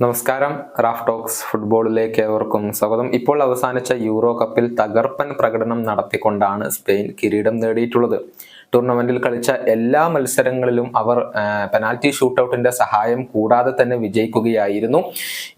നമസ്കാരം Raf talks ഫുട്ബോളിലേക്ക് ഏവർക്കും സ്വാഗതം. ഇപ്പോൾ അവസാനിച്ച യൂറോ കപ്പിൽ തകർപ്പൻ പ്രകടനം നടത്തിക്കൊണ്ടാണ് സ്പെയിൻ കിരീടം നേടിയിട്ടുള്ളത്. ടൂർണമെന്റിൽ കളിച്ച എല്ലാ മത്സരങ്ങളിലും അവർ പെനാൽറ്റി ഷൂട്ടൌട്ടിന്റെ സഹായം കൂടാതെ തന്നെ വിജയിക്കുകയായിരുന്നു.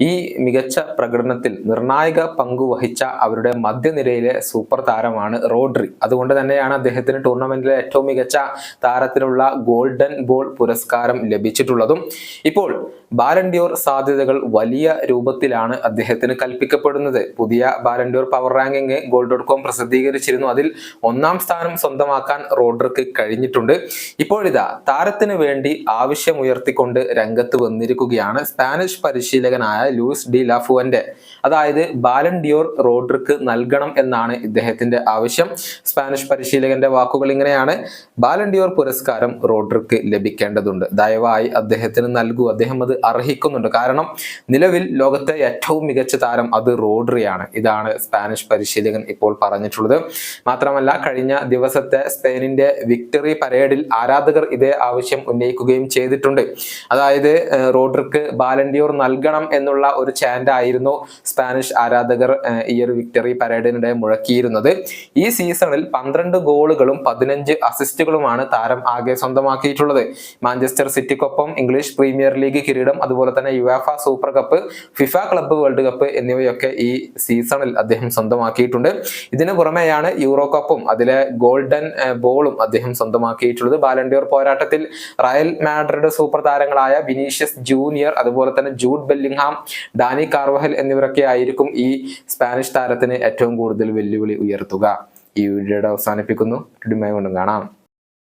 ഈ മികച്ച പ്രകടനത്തിൽ നിർണായക പങ്ക് വഹിച്ച അവരുടെ മധ്യനിരയിലെ സൂപ്പർ താരമാണ് റോഡ്രി. അതുകൊണ്ട് തന്നെയാണ് അദ്ദേഹത്തിന് ടൂർണമെന്റിലെ ഏറ്റവും മികച്ച താരത്തിനുള്ള ഗോൾഡൻ ബോൾ പുരസ്കാരം ലഭിച്ചിട്ടുള്ളതും. ഇപ്പോൾ ബാലൻഡിയോർ സാധ്യതകൾ വലിയ രൂപത്തിലാണ് അദ്ദേഹത്തിന് കൽപ്പിക്കപ്പെടുന്നത്. പുതിയ Ballon d'Or power ranking goal dot com പ്രസിദ്ധീകരിച്ചിരുന്നു. അതിൽ ഒന്നാം സ്ഥാനം സ്വന്തമാക്കാൻ റോഡ്രിക്ക് കഴിഞ്ഞിട്ടുണ്ട്. ഇപ്പോഴിതാ താരത്തിന് വേണ്ടി ആവശ്യമുയർത്തിക്കൊണ്ട് രംഗത്ത് വന്നിരിക്കുകയാണ് സ്പാനിഷ് പരിശീലകനായ ലൂയിസ് ഡി ലാഫുവന്റെ അതായത് ബാലൻഡിയോർ റോഡ്രിക്ക് നൽകണം എന്നാണ് ഇദ്ദേഹത്തിന്റെ ആവശ്യം. സ്പാനിഷ് പരിശീലകന്റെ വാക്കുകൾ ഇങ്ങനെയാണ്. ബാലൻഡിയോർ പുരസ്കാരം റോഡ്രിക്ക് ലഭിക്കേണ്ടതുണ്ട്. ദയവായി അദ്ദേഹത്തിന് നൽകൂ. അദ്ദേഹം അത് അർഹിക്കുന്നുണ്ട്. കാരണം നിലവിൽ ലോകത്തെ ഏറ്റവും മികച്ച താരം അത് റോഡ്രിയാണ്. ഇതാണ് സ്പാനിഷ് പരിശീലകൻ ഇപ്പോൾ പറഞ്ഞിട്ടുള്ളത്. മാത്രമല്ല കഴിഞ്ഞ ദിവസത്തെ സ്പെയിനിന്റെ വിക്ടറി പരേഡിൽ ആരാധകർ ഇതേ ആവശ്യം ഉന്നയിക്കുകയും ചെയ്തിട്ടുണ്ട്. അതായത് റോഡ്രിക്ക് ബാലൻഡിയോർ നൽകണം എന്നുള്ള ഒരു ചാൻഡ് ആയിരുന്നു സ്പാനിഷ് ആരാധകർ ഈ ഒരു വിക്ടറി പരേഡിനിടെ മുഴക്കിയിരുന്നത്. ഈ സീസണിൽ പന്ത്രണ്ട് ഗോളുകളും പതിനഞ്ച് അസിസ്റ്റുകളുമാണ് താരം ആകെ സ്വന്തമാക്കിയിട്ടുള്ളത്. മാഞ്ചസ്റ്റർ സിറ്റിക്കൊപ്പം ഇംഗ്ലീഷ് പ്രീമിയർ ലീഗ് കിരീടം അതുപോലെ തന്നെ UEFA super cup FIFA club world cup എന്നിവയൊക്കെ ഈ സീസണിൽ അദ്ദേഹം സ്വന്തമാക്കിയിട്ടുണ്ട്. ഇതിനു പുറമെയാണ് യൂറോ കപ്പും അതിലെ ഗോൾഡൻ ബോളും അദ്ദേഹം സ്വന്തമാക്കിയിട്ടുള്ളത്. ബാലൻഡിയോർ പോരാട്ടത്തിൽ റയൽ മാഡ്രിഡ് സൂപ്പർ താരങ്ങളായ വിനീഷ്യസ് ജൂനിയർ അതുപോലെ തന്നെ ജൂഡ് ബെല്ലിംഗ്ഹാം ഡാനി കാർവഹൽ എന്നിവരൊക്കെ ആയിരിക്കും ഈ സ്പാനിഷ് താരത്തിന് ഏറ്റവും കൂടുതൽ വെല്ലുവിളി ഉയർത്തുക. ഈ വീഡിയോയുടെ അവസാനിപ്പിക്കുന്നു. കൊണ്ടും കാണാം.